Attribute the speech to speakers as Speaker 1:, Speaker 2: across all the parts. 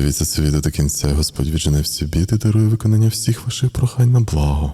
Speaker 1: Дивіться це відео до кінця, Господь віджене всі біди, дарує виконання всіх ваших прохань на благо.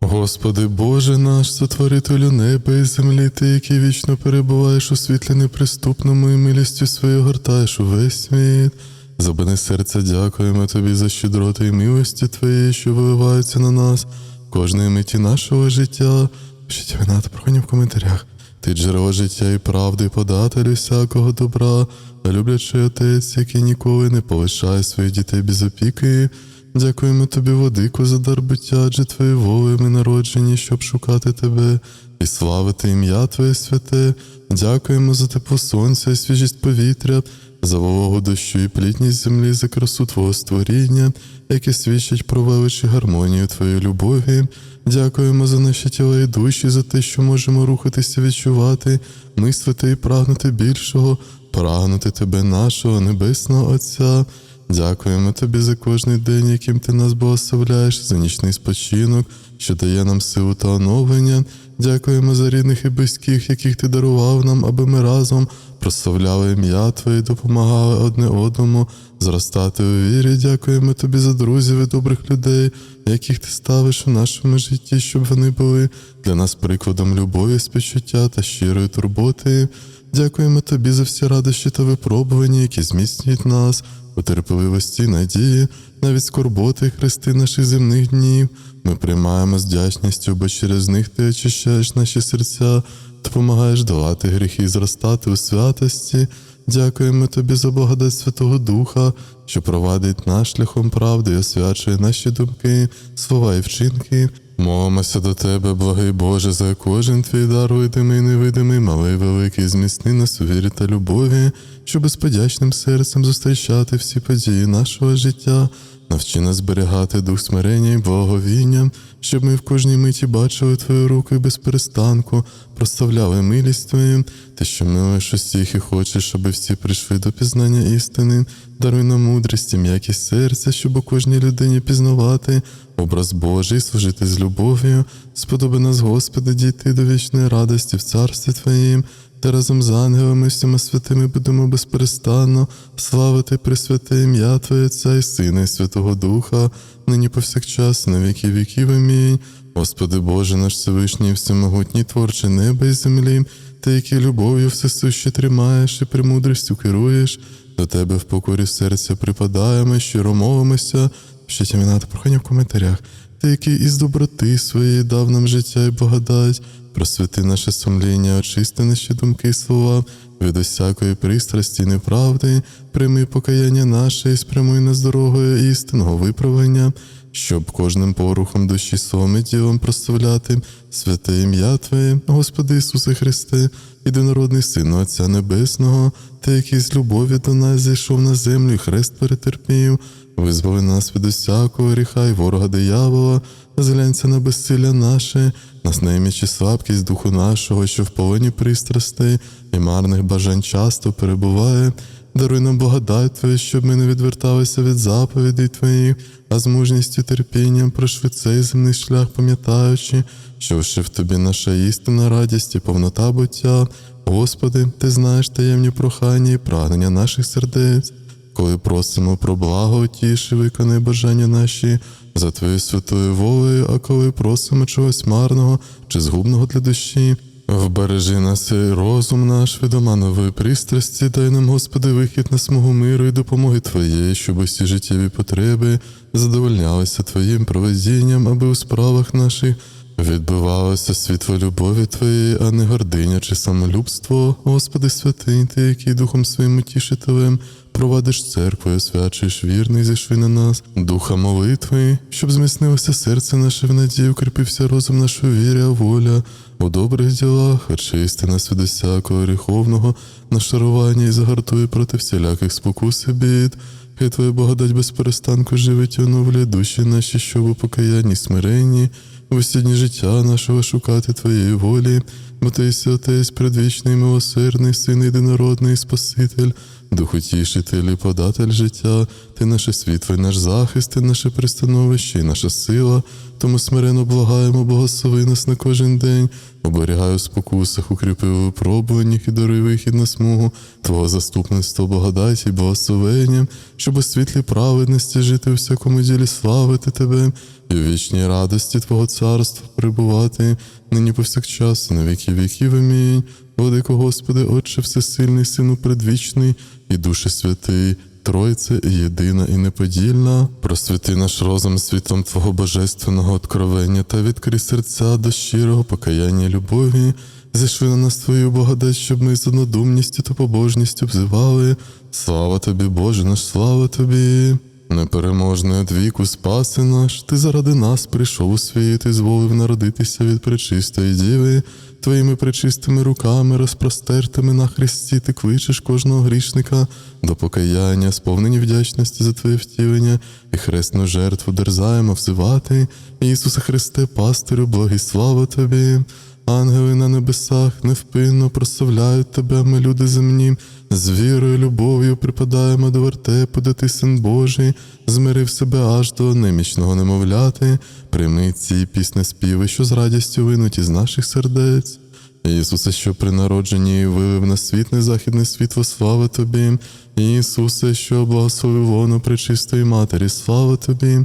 Speaker 1: Господи Боже наш, сотворителю неба і землі, ти, який вічно перебуваєш у світлі неприступному і милістю своєю гортаєш увесь світ. Забини серця, дякуємо тобі за щедроти і милості Твої, що виливаються на нас кожної миті нашого життя. Пишіть вина та прохання в коментарях. Ти джерело життя і правди, і всякого добра, та люблячий отець, який ніколи не полишає своїх дітей без опіки. Дякуємо тобі, Водику, за дар буття, адже твої воли ми народжені, щоб шукати тебе і славити ім'я Твоє святе. Дякуємо за тепло сонця і свіжість повітря, за вимогу дощу і плітність землі, за красу Твого створіння, яке свідчить про велич і гармонію Твоєї любові. Дякуємо за наші тіла і душі, за те, що можемо рухатися, відчувати, мислити і прагнути більшого, прагнути тебе, нашого небесного Отця. Дякуємо тобі за кожний день, яким ти нас благословляєш, за нічний спочинок, що дає нам силу та оновлення. Дякуємо за рідних і близьких, яких ти дарував нам, аби ми разом прославляли ім'я Твоє, допомагали одне одному зростати у вірі. Дякуємо тобі за друзів і добрих людей, яких ти ставиш у нашому житті, щоб вони були для нас прикладом любові, співчуття та щирої турботи. Дякуємо тобі за всі радощі та випробування, які зміцнюють нас терпеливості, надії, навіть скорботи хрести наших земних днів. Ми приймаємо з вдячністю, бо через них ти очищаєш наші серця, допомагаєш долати гріхи і зростати у святості. Дякуємо тобі за благодать Святого Духа, що провадить нас шляхом правди і освячує наші думки, слова і вчинки. Молимося до тебе, благий Боже, за кожен твій дар, видимий, невидимий, малий, великий, зміцни нас у вірі та любові, щоб з подячним серцем зустрічати всі події нашого життя. Навчи нас зберігати дух смирення і благовіння, щоб ми в кожній миті бачили Твою руку і без перестанку, проставляли милість Твою, ти, що милуєш усіх і хочеш, щоб всі прийшли до пізнання істини, даруй нам мудрість і м'якість серця, щоб у кожній людині пізнавати образ Божий, служити з любов'ю, сподоби нас, Господи, дійти до вічної радості в царстві Твоїм, та разом з ангелами, всіма святими будемо безперестанно славити Пресвяте ім'я Твоє Отця і Сина, і Святого Духа, нині повсякчас, на віки віків. Амінь. Господи Боже наш Всевишній, всемогутній творче неба і землі, Ти, який любов'ю всесуще тримаєш і премудрістю керуєш, до Тебе в покорі серця припадаємо, щиро мовимося, пишіть імена прохання в коментарях. Ти, який із доброти своєї дав нам життя і благодать, просвіти наше сумління, очисти наші думки і слова, від усякої пристрасті і неправди, прийми покаяння наше і спрямуй нас дорогою істинного виправлення, щоб кожним порухом душі і ділом прославляти. Святе ім'я Твоє, Господи Ісусе Христе, єдинородний Син Отця Небесного, Ти, який з любові до нас зійшов на землю і хрест перетерпів, визволи нас від усякого гріха й ворога диявола, зглянься на безсилля наше, нас наймічі слабкість духу нашого, що в полоні пристрастей і марних бажань часто перебуває. Даруй нам благодать Твою, щоб ми не відверталися від заповідей Твоїх, а з мужністю терпінням пройшли цей земний шлях, пам'ятаючи, що лише в Тобі наша істинна радість і повнота буття. Господи, Ти знаєш таємні прохання і прагнення наших сердець. Коли просимо про благо, тіші, виконай бажання наші за Твоєю святою волею, а коли просимо чогось марного чи згубного для душі, вбережи нас і розум наш від оманової пристрасті, дай нам, Господи, вихід на смугу миру і допомоги Твоєї, щоб усі життєві потреби задовольнялися Твоїм проведінням, аби у справах наших відбивалося світло любові Твоєї, а не гординя чи самолюбство, Господи святий, Ти, який Духом своїм утішителем провадиш церкву, і освячуєш вірний, зійшли на нас, духа молитви, щоб зміцнилося серце наше в надії, укріпився розум наш у вірі, а воля у добрих ділах, очисти нас від усякого гріховного нашарування і загартує проти всіляких спокус і бід. Хай Твоя благодать без перестанку живить оновлює душі наші, щоб у покаянні смиренні усі життя нашого шукати Твоєї волі, бо Ти єси Отець предвічний, милосердний, Син єдинородний, Спаситель, Дух утішитель і податель життя, Ти наше світло наш захист, Ти наше пристановище і наша сила, тому смирено благаємо, благослови нас на кожен день, оберігай у спокусах, укріпи у випробуваннях і даруй вихід на смугу. Твого заступництва, благодаті і благословенням, щоб у світлі праведності жити у всякому ділі славити Тебе і у вічній радості Твого царства перебувати, нині повсякчас, і на віки віків. Амінь. Владико Господи, Отче, всесильний, Сину предвічний і Душе Святий. Тройце єдина і неподільна, просвіти наш розум світлом Твого божественного откровення та відкрий серця до щирого покаяння і любові, зійшли на нас Твою благодать, щоб ми з однодумністю та побожністю взивали. Слава тобі, Боже наш, слава тобі! Непереможний віку спаси наш, ти заради нас прийшов у світ і зволив народитися від пречистої діви. Твоїми пречистими руками, розпростертими на хресті, ти кличеш кожного грішника до покаяння, сповнені вдячності за Твоє втілення і хресну жертву дерзаємо взивати. Ісусе Христе, пастирю, благі слава Тобі. Ангели на небесах невпинно прославляють тебе, ми люди земні. З вірою, любов'ю припадаємо до вертепу, де ти син Божий, змирив себе аж до немічного немовляти. Прийми ці пісні співи, що з радістю винуть із наших сердець. Ісусе, що при народженні вивив на світ незахідне світло, слава Тобі. Ісусе, що благословив воно пречистої матері, слава Тобі.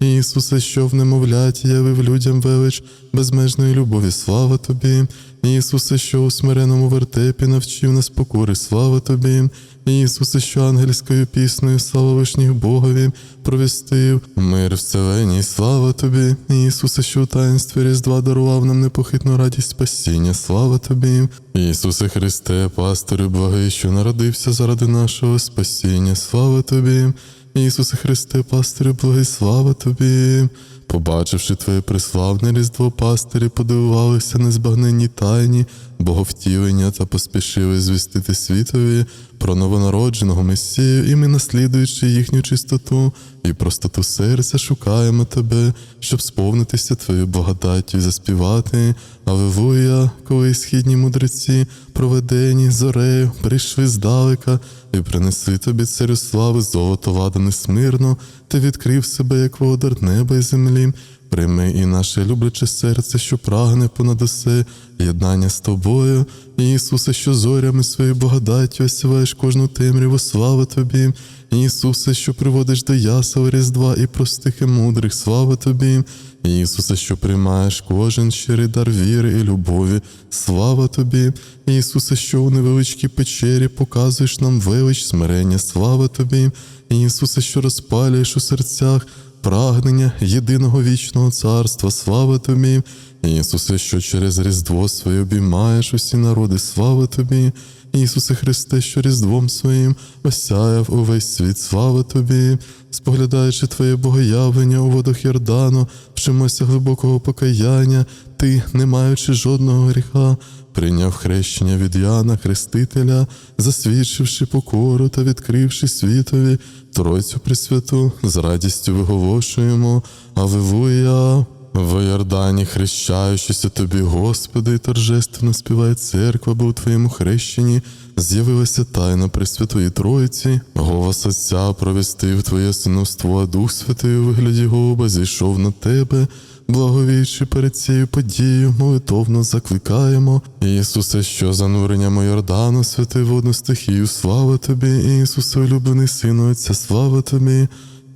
Speaker 1: Ісусе, що в немовляті явив людям велич безмежної любові, слава Тобі. Ісусе, що у смиреному вертепі навчив нас покори, слава Тобі. Ісусе, що ангельською піснею, слава вишніх Богові, провістив мир вселеній, слава Тобі. Ісусе, що у таїнстві Різдва дарував нам непохитну радість спасіння, слава Тобі. Ісусе Христе, пастирю благий, що народився заради нашого спасіння, слава Тобі. Ісусе Христе, пастире, благослава Тобі. Побачивши Твоє приславне різдво, пастирі подивувалися незбагненні тайні, боговтілення та поспішили звістити світові про новонародженого Месію, і ми, наслідуючи їхню чистоту і простоту серця, шукаємо Тебе, щоб сповнитися Твоєю благодаттю і заспівати. Аллилуйя, коли східні мудреці, проведені зорею, прийшли здалека і принесли тобі царю слави, золото ладане смирно, ти відкрив себе, як володар неба і землі. Прийми і наше любляче серце, що прагне понад усе єднання з тобою, Ісусе, що зорями своєю благодаттю осіваєш кожну темряву, слава тобі, Ісусе, що приводиш до ясел Різдва і простих і мудрих, слава тобі, Ісусе, що приймаєш кожен щирий дар віри і любові, слава тобі, Ісусе, що у невеличкій печері показуєш нам велич смирення, слава тобі, Ісусе, що розпалюєш у серцях прагнення єдиного вічного царства, слава тобі, Ісусе, що через Різдво своє обіймаєш усі народи, слава тобі, Ісусе Христе, що Різдвом своїм осяяв увесь світ, слава тобі, споглядаючи Твоє богоявлення у водах Йордану, вчимося глибокого покаяння, ти, не маючи жодного гріха, прийняв хрещення від Яна Хрестителя, засвідчивши покору та відкривши світові Тройцю Пресвяту, з радістю виголошуємо. Аллилуйя! В Йордані, хрещаючися тобі, Господи, і торжественно співає церква, бо у твоєму хрещенні з'явилася тайна Пресвятої Троїці, голос Отця провістив Твоє синовство, а Дух Святий у вигляді голуба зійшов на тебе. Благовіючи перед цією подією, молитовно закликаємо. Ісусе, що зануренням у Йордану, святий водну стихію, слава тобі, Ісусе, улюблений Сину Отця, слава тобі.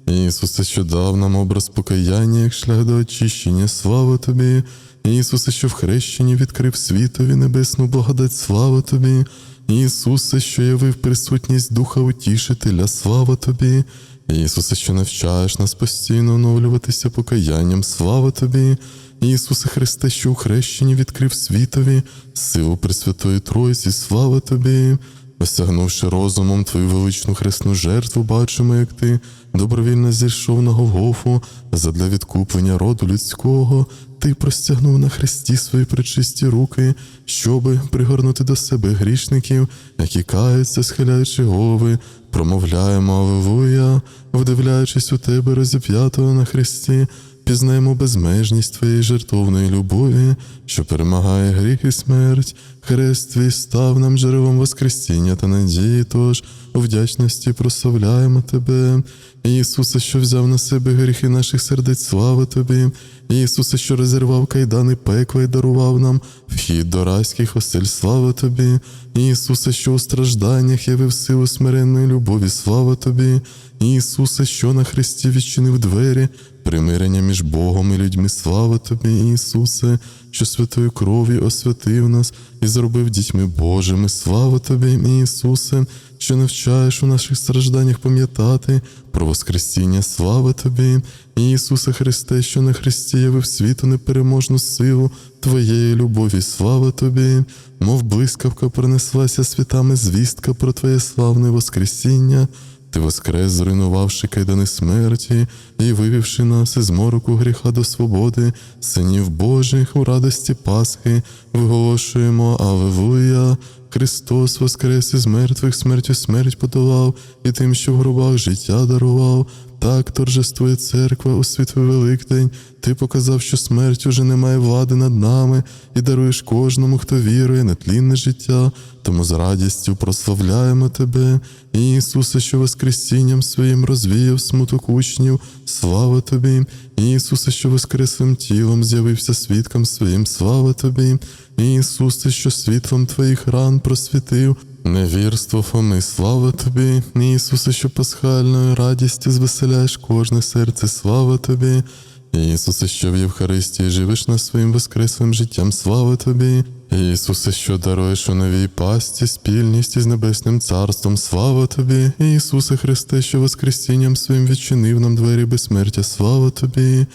Speaker 1: Ісусе, що дав нам образ покаяння, як шлях до очищення, слава тобі. Ісусе, що в хрещенні відкрив світові небесну благодать, слава тобі. Ісусе, що явив присутність Духа Утішителя, слава тобі. Ісусе, що навчаєш нас постійно оновлюватися покаянням, слава тобі. Ісусе Христе, що у хрещенні відкрив світові, силу Пресвятої Тройці, слава тобі. Осягнувши розумом твою величну хресну жертву, бачимо, як ти добровільно зійшов на Голгофу задля відкуплення роду людського. Ти простягнув на хресті свої пречисті руки, щоби пригорнути до себе грішників, які каються, схиляючи голови, промовляємо Аллилуйя, вдивляючись у тебе розіп'ятого на хресті, пізнаємо безмежність Твоєї жертовної любові, що перемагає гріх і смерть. Хрест твій став нам джерелом Воскресіння та надії, тож у вдячності прославляємо Тебе. Ісусе, що взяв на себе гріхи наших сердець, слава Тобі. Ісусе, що розірвав кайдани пекла і дарував нам вхід до райських осель, слава Тобі. Ісусе, що у стражданнях явив силу смиренної любові, слава Тобі. Ісусе, що на Христі відчинив двері, примирення між Богом і людьми, слава Тобі, Ісусе, що святою кров'ю освятив нас і зробив дітьми Божими, слава Тобі, Ісусе, що навчаєш у наших стражданнях пам'ятати про Воскресіння, слава Тобі, Ісусе Христе, що на Христі явив світу непереможну силу Твоєї любові, слава Тобі, мов блискавка пронеслася світами звістка про Твоє славне Воскресіння. Ти воскрес, зруйнувавши кайдани смерті і вивівши нас із мороку гріха до свободи, синів Божих у радості Пасхи, виголошуємо Авевуя! Христос воскрес із мертвих смертю смерть подолав, і тим, що в гробах життя дарував. Так торжествує церква у світлий Великдень. Ти показав, що смерть уже не має влади над нами, і даруєш кожному, хто вірує, нетлінне життя. Тому з радістю прославляємо Тебе, Ісусе, що Воскресінням своїм розвіяв смуток учнів, слава Тобі, Ісусе, що воскреслим тілом з'явився свідком своїм, слава Тобі, Ісусе, що світлом Твоїх ран просвітив. Невірство Фоми, слава тобі, Ісусе, що пасхальною радістю звеселяєш кожне серце, слава тобі, Ісусе, що в Євхаристії живеш на своїм воскреслим життям, слава тобі, Ісусе, що даруєш у новій пасті спільність із небесним царством, слава тобі, Ісусе Христе, що воскресінням своїм відчинив нам двері безсмертя, слава тобі.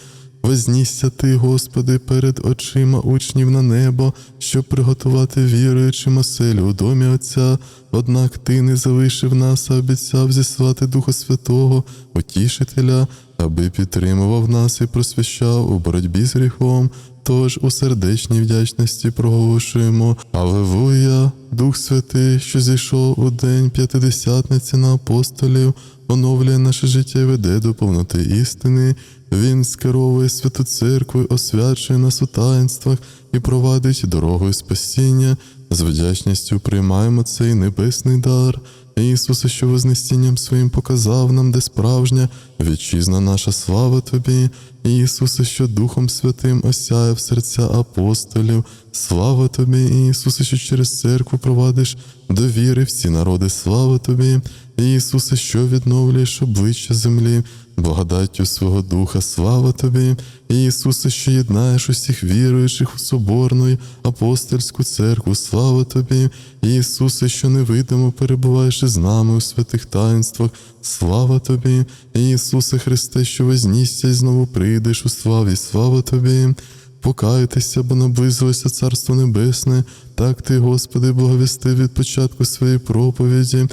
Speaker 1: Вознісся ти, Господи, перед очима учнів на небо, щоб приготувати віруючим оселю у домі Отця. Однак ти не залишив нас, а обіцяв зіслати Духа Святого, Утішителя, аби підтримував нас і просвящав у боротьбі з гріхом. Тож у сердечній вдячності проголошуємо Аллилуйя, Дух Святий, що зійшов у день п'ятидесятниці на апостолів, оновлює наше життя і веде до повноти істини. Він скеровує святу церкву, освячує нас у таїнствах і провадить дорогою спасіння. З вдячністю приймаємо цей небесний дар. Ісусе, що вознесінням своїм показав нам, де справжня вітчизна наша слава Тобі, Ісусе, що Духом Святим осяяв серця апостолів, слава Тобі, Ісусе, що через церкву провадиш до віри всі народи, слава Тобі, Ісусе, що відновлюєш обличчя землі, благодаттю свого Духа, слава Тобі, Ісусе, що єднаєш усіх віруючих у соборну апостольську церкву, слава Тобі, Ісусе, що невидимо перебуваєш із нами у святих таїнствах, слава Тобі, Ісусе Христе, що вознісся і знову прийдеш у славі, слава Тобі. Покайтеся, бо наблизилося Царство Небесне, так ти, Господи, благовістив від початку своєї проповіді.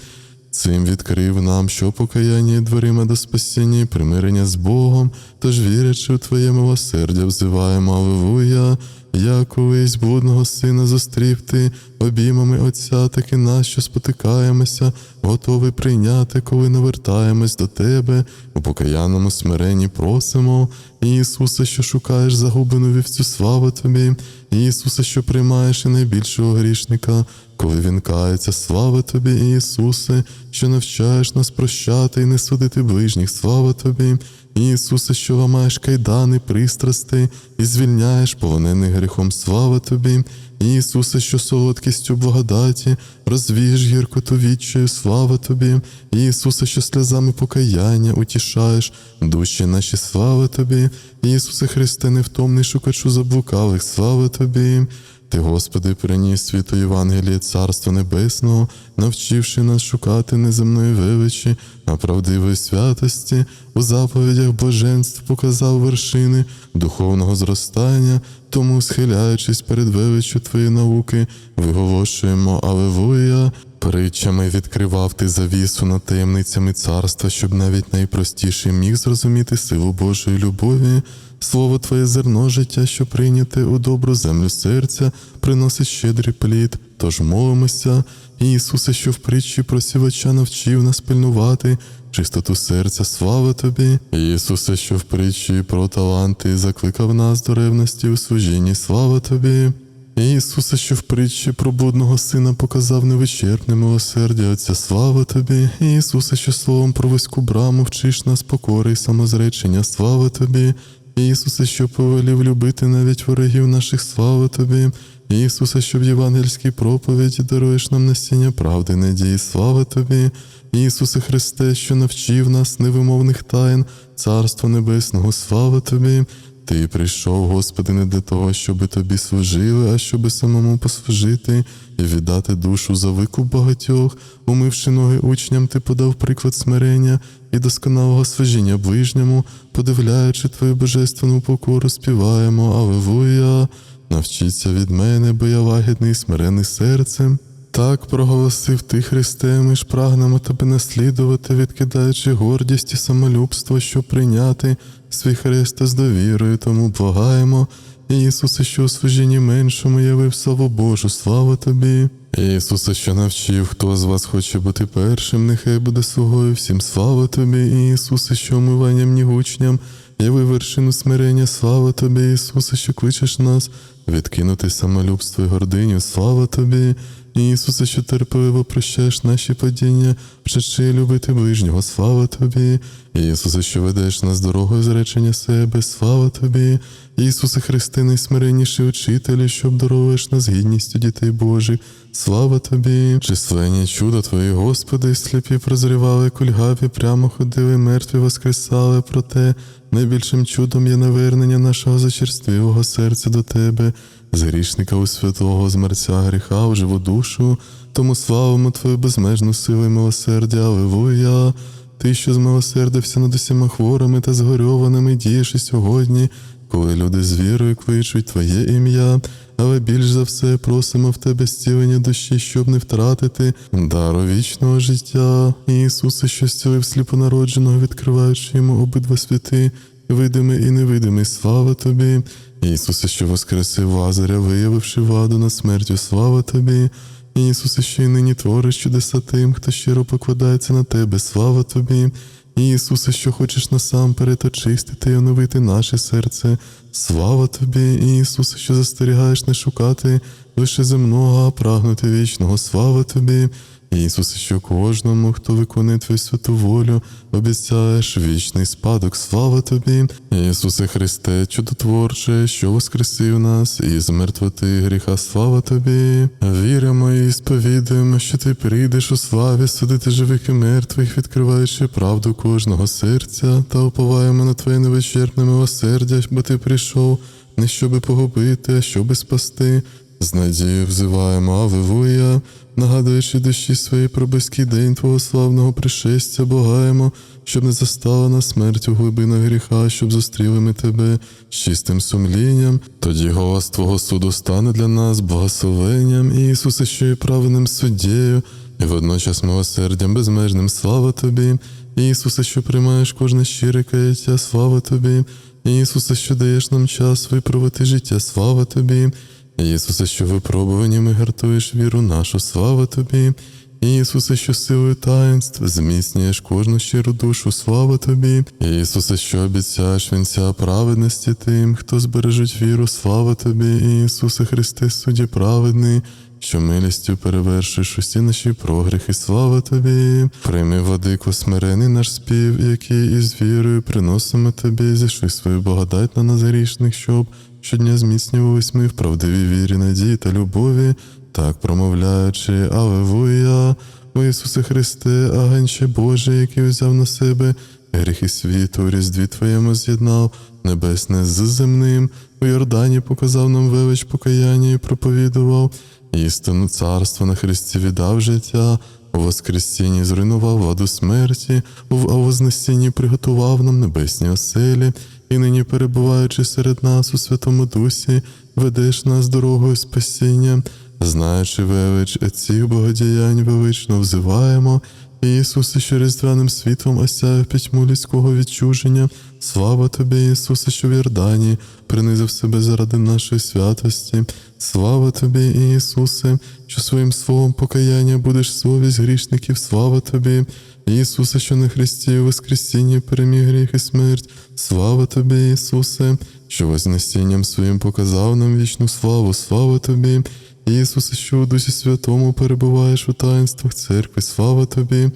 Speaker 1: Цим відкрив нам, що покаяння і дверима до спасіння і примирення з Богом, тож вірячи у Твоє милосердя, взиваємо Аллилуйя, я колись блудного сина зустрів ти обіймами Отця, так і нас, що спотикаємося, готовий прийняти, коли навертаємось до Тебе, у покаянному смиренні просимо, Ісусе, що шукаєш загублену вівцю, слава Тобі, Ісусе, що приймаєш і найбільшого грішника, коли він кається, слава Тобі, Ісусе, що навчаєш нас прощати і не судити ближніх, слава Тобі, Ісусе, що ламаєш кайдани, пристрасти і звільняєш полонених гріхом, слава Тобі, Ісусе, що солодкістю благодаті, розвієш гіркоту відчаю, слава Тобі, Ісусе, що сльозами покаяння утішаєш, душі наші, слава Тобі, Ісусе Христе, невтомний шукачу заблукалих, слава Тобі. Ти, Господи, приніс світу Євангеліє Царства Небесного, навчивши нас шукати неземної величі, а правдивої святості, у заповідях блаженств показав вершини духовного зростання, тому, схиляючись перед величчю Твоєї науки, виголошуємо Аллилуйя, Притчами відкривав ти завісу над таємницями царства, щоб навіть найпростіший міг зрозуміти силу Божої любові. Слово Твоє зерно життя, що прийняте у добру землю серця, приносить щедрий плід. Тож молимося, Ісусе, що в притчі про сівача навчив нас пильнувати, чистоту серця, слава Тобі. Ісусе, що в притчі про таланти закликав нас до ревності у служінні, слава Тобі. Ісусе, що в притчі про блудного сина показав невичерпне милосердя Отця, слава Тобі. Ісусе, що словом про вузьку браму вчиш нас покори й самозречення, слава Тобі. Ісусе, що повелів любити навіть ворогів наших, слава Тобі. Ісусе, що в євангельській проповіді даруєш нам насіння правди, надії, слава Тобі. Ісусе Христе, що навчив нас невимовних тайн, Царство Небесного, слава Тобі. Ти прийшов, Господи, не для того, щоби тобі служили, а щоби самому послужити і віддати душу за викуп багатьох, умивши ноги учням, ти подав приклад смирення і досконалого служіння ближньому, подивляючи твою божественну покору, співаємо, Алевуя, навчіться від мене, бо я лагідний смирений серцем. Так проголосив ти, Христе, ми ж прагнемо тебе наслідувати, відкидаючи гордість і самолюбство, щоб прийняти свій хрест з довірою, тому благаємо. Ісусе, що у служінні меншому явив славу Божу, слава тобі. Ісусе, що навчив, хто з вас хоче бути першим, нехай буде слугою всім слава тобі, Ісусе, що омиванням нігучням, яви вершину смирення, слава тобі, Ісусе, що кличеш нас, відкинути самолюбство і гординю, слава тобі. Ісусе, що терпеливо прощаєш наші падіння, вчачи любити ближнього, слава тобі. Ісусе, що ведеш нас дорогою зречення себе, слава тобі. Ісусе Христе, найсмиренніший учителю, що обдаровуєш нас гідністю дітей Божих, слава тобі. Численні чуда Твої, Господи, сліпі прозрівали, кульгаві, прямо ходили, мертві воскресали, проте найбільшим чудом є навернення нашого зачерствілого серця до Тебе з грішника у святого, з мерця гріха у живу душу, тому славимо Твою безмежну силу і милосердя, Аллилуйя. Ти, що змилосердився над усіма хворими та згорьованими, дієш і сьогодні, коли люди з вірою кличуть Твоє ім'я, але більш за все просимо в Тебе зцілення душі, щоб не втратити дару вічного життя. Ісусе, що зцілив сліпонародженого, відкриваючи йому обидва світи, видимий і невидимий, слава Тобі. Ісусе, що воскресив Лазаря, виявивши ваду над смертю, слава Тобі. Ісусе, що й нині твориш чудеса тим, хто щиро покладається на Тебе, слава Тобі. Ісусе, що хочеш насамперед очистити і оновити наше серце, слава Тобі, Ісусе, що застерігаєш не шукати лише земного, а прагнути вічного, слава Тобі. Ісусе, що кожному, хто виконує Твою святу волю, обіцяєш вічний спадок, слава Тобі, Ісусе Христе, чудотворче, що воскресив нас, і з мертвоти гріха, слава Тобі. Віримо і сповідуємо, що Ти прийдеш у славі судити живих і мертвих, відкриваючи правду кожного серця, та уповаємо на Твоє невичерпне милосердя, бо Ти прийшов не щоби погубити, а щоби спасти. З надією взиваємо Авивуя, нагадуючи душі своїй про близький день Твого славного пришестя, богаємо, щоб не застала нас смерть у глибинах гріха, щоб зустріли ми тебе з чистим сумлінням. Тоді голос Твого суду стане для нас благословенням, Ісусе, що є правильним суддєю, і водночас милосердям безмежним слава Тобі, Ісусе, що приймаєш кожне щире каяття, слава Тобі, Ісусе, що даєш нам час виправити життя, слава Тобі. Ісусе, що випробуваннями гартуєш віру нашу, слава Тобі. Ісусе, що силою таїнств зміцнюєш кожну щиру душу, слава Тобі. Ісусе, що обіцяєш вінця праведності тим, хто збережуть віру, слава Тобі, Ісусе Христе, судді праведний, що милістю перевершиш усі наші прогріхи, слава Тобі. Прийми, владико, смирений наш спів, який із вірою приносимо Тобі, зійшли свою благодать на нас грішних, щоб щодня зміцнювались ми в правдивій вірі, надії та любові, так промовляючи, Алевуя, о Ісусе Христе, агенче Боже, який взяв на себе гріхи світу, у різдві Твоєму з'єднав небесне з земним, у Йордані показав нам велич покаяння і проповідував, істину царства на Христі віддав життя. У Воскресінні зруйнував владу смерті, у Вознесінні приготував нам небесні оселі, і нині, перебуваючи серед нас у Святому Дусі, ведеш нас дорогою спасіння. знаючи велич цих богодіянь велично взиваємо. Ісусе, що різдвяним світлом осяяв пітьму людського відчуження. Слава тобі, Ісусе, що в Йордані принизив себе заради нашої святості. Слава тобі, Ісусе, що своїм словом покаяння будеш совість грішників. Слава тобі, Ісусе, що на Христі у Воскресінні переміг гріх і смерть. Слава тобі, Ісусе, що вознесінням своїм показав нам вічну славу. Слава тобі. Ісусе, що у Дусі Святому перебуваєш у таїнствах церкви, слава тобі.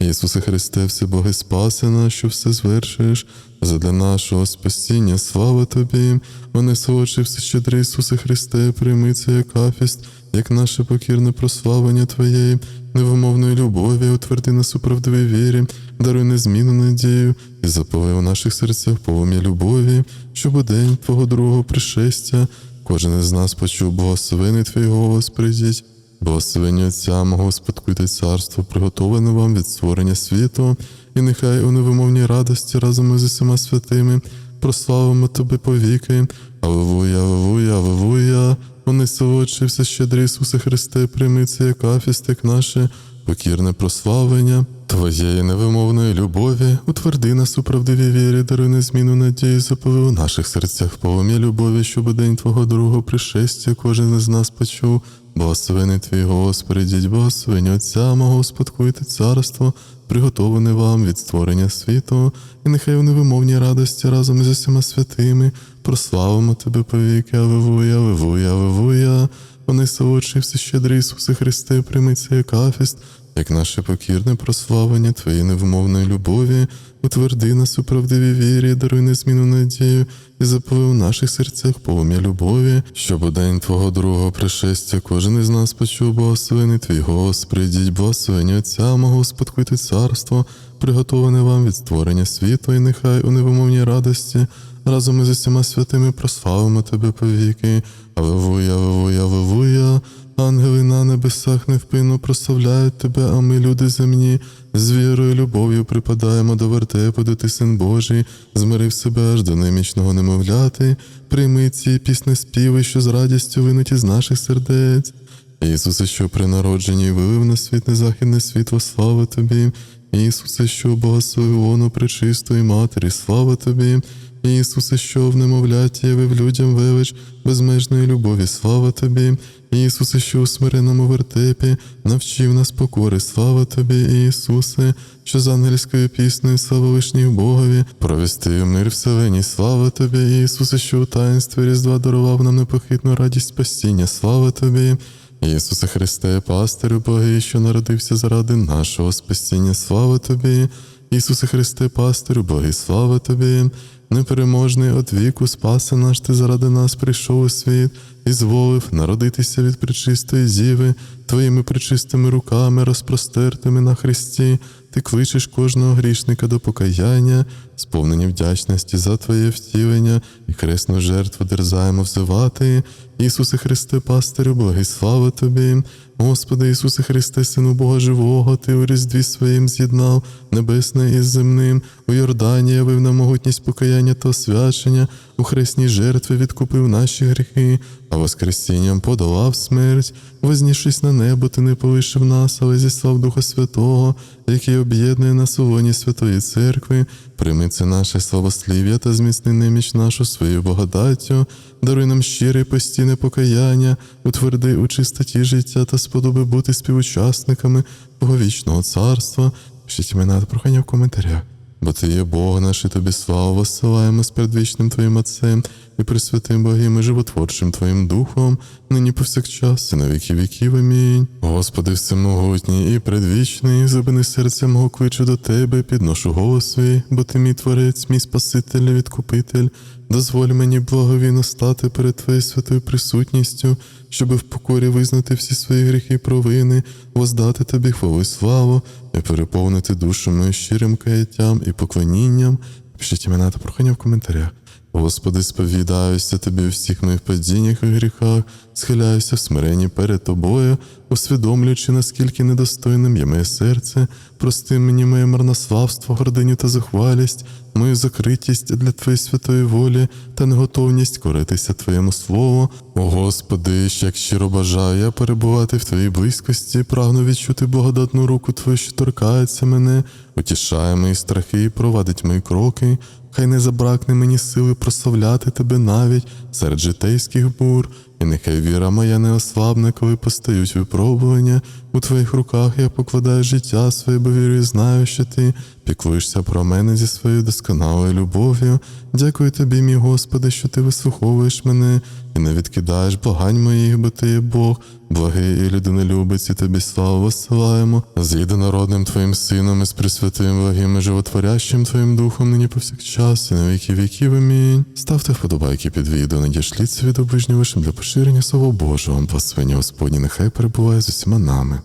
Speaker 1: Ісусе Христе, все Боги спаси нас, що все звершуєш, задля нашого спасіння, слава тобі. Вони солодшився щедрий Ісусе Христе, прийми це як афіст, як наше покірне прославлення Твоєї, невимовної любові, утверди нас у правдивій вірі, даруй незмінну надію і запали у наших серцях полум'я любові, щоб у день Твого другого пришестя Кожен із нас почув благословений Твій голос прийдіть, благословення Отця мого спадкуйте царство, приготовлене вам від створення світу, і нехай у невимовній радості разом із усіма святими прославимо Тебе повіки. Аллилуйя, аллилуйя, аллилуйя. Вони солодші, все Ісусе Христе, прийми це як афіст, як наше покірне прославлення. Твоєї невимовної любові, утверди нас у правдивій вірі, даруй незміну надію, запали у наших серцях полум'я любові, щоб день Твого другого пришестя кожен із нас почув. Благословений Твій голос, прийдіть, благословені Отця мого, спадкуйте царство, приготовлене вам від створення світу, і нехай у невимовній радості разом із усіма святими прославимо Тебе повіки, Аллилуйя, Аллилуйя, Аллилуйя. Вони солодші все щедрі Ісусе Христе, прийми це як афіст, як наше покірне прославлення Твоєї невмовної любові, утверди нас у правдивій вірі, даруй незмінну надію і запали у наших серцях полум'я любові, щоб у день Твого другого пришестя кожен із нас почув благословений Твій голос, прийдіть, благословені Отця мого, спадкуйте царство, приготовлене вам від створення світу, і нехай у невимовній радості разом із усіма святими прославимо Тебе повіки. Аллилуйя, Аллилуйя, Аллилуйя. Ангели на небесах невпинно прославляють Тебе, а ми, люди земні, з вірою і любов'ю припадаємо до вертепу, де ти син Божий, змирив себе аж до немічного немовляти, прийми ці пісні співи, що з радістю винуть із наших сердець. Ісусе, що при народженні вивив на світ незахідне світло, слава Тобі. Ісусе, що благословив воно пречистої Матері, слава Тобі. Ісусе, що в немовляті явив людям велич безмежної любові, слава Тобі. Ісусе, що у смиреному вертепі навчив нас покори, слава Тобі, Ісусе, що з ангельською піснею слава вишніх Богові, провести мир вселеній, слава Тобі, Ісусе, що у таїнстві Різдва дарував нам непохитну радість спасіння, слава Тобі. Ісусе Христе, пастирю Боги, що народився заради нашого спасіння, слава Тобі. Ісусе Христе, пастирю Боги, слава Тобі. Непереможний от віку, спаси наш ти заради нас прийшов у світ і зволив народитися від причистої зіви, твоїми причистими руками, розпростертими на Христі, ти кличеш кожного грішника до покаяння, сповнені вдячності за Твоє втілення і кресну жертву дерзаємо взивати. Ісусе Христе, пастирю Боги, слава Тобі. Господи Ісусе Христе, Сину Бога Живого, Ти у різдві своїм з'єднав небесне із земним, у Йордані явив нам могутність покаяння та освячення, у хресній жертві відкупив наші гріхи, а воскресінням подолав смерть, вознішись на небо, ти не полишив нас, але зіслав Духа Святого, який об'єднує нас у лоні Святої Церкви, прийми це наше славослів'я та зміцни неміч нашу своєю благодаттю, даруй нам щире постійне покаяння, утверди у чистоті життя та сподоби бути співучасниками Твого вічного царства. Пишіть імена та прохання в коментарях. Бо ти є Бог наш, і тобі славу воссилаємо з предвічним Твоїм Отцем і присвятим Богим і животворчим Твоїм Духом, нині повсякчас, і на віки віків. Амінь. Господи, всемогутній і предвічний, забини серця мого кличу до Тебе, підношу голос свій, бо Ти мій Творець, мій Спаситель, відкупитель. Дозволь мені благовійно стати перед Твоєю святою присутністю, щоб в покорі визнати всі свої гріхи і провини, воздати Тобі хвалу славу і переповнити душу мою щирим каяттям і поклонінням. Пишіть імена та прохання в коментарях. Господи, сповідаюся Тобі у всіх моїх падіннях і гріхах, схиляюся в смиренні перед Тобою, усвідомлюючи, наскільки недостойним є моє серце, прости мені моє марнославство, гординю та зухвалість, мою закритість для Твоєї святої волі та неготовність коритися Твоєму слову. О Господи, як щиро бажаю я перебувати в Твоїй близькості, прагну відчути благодатну руку Твою, що торкається мене, утішає мої страхи і провадить мої кроки. Хай не забракне мені сили прославляти тебе навіть серед житейських бур, і нехай віра моя не ослабне, коли постають випробування. У твоїх руках я покладаю життя своє, бо вірю і знаю, що ти піклуєшся про мене зі своєю досконалою любов'ю. Дякую тобі, мій Господи, що ти вислуховуєш мене і не відкидаєш благань моїх, бо ти є Бог, благий і людинолюбець, і тобі славу висилаємо. З єдинородним Твоїм Сином і з Пресвятим благим і животворящим Твоїм Духом нині повсякчас і на віки віків. Амінь. Ставте вподобайки під відео, надішліться від обижнього для поширення Слова Божого. Благословення Господні нехай перебуває з усіма нами.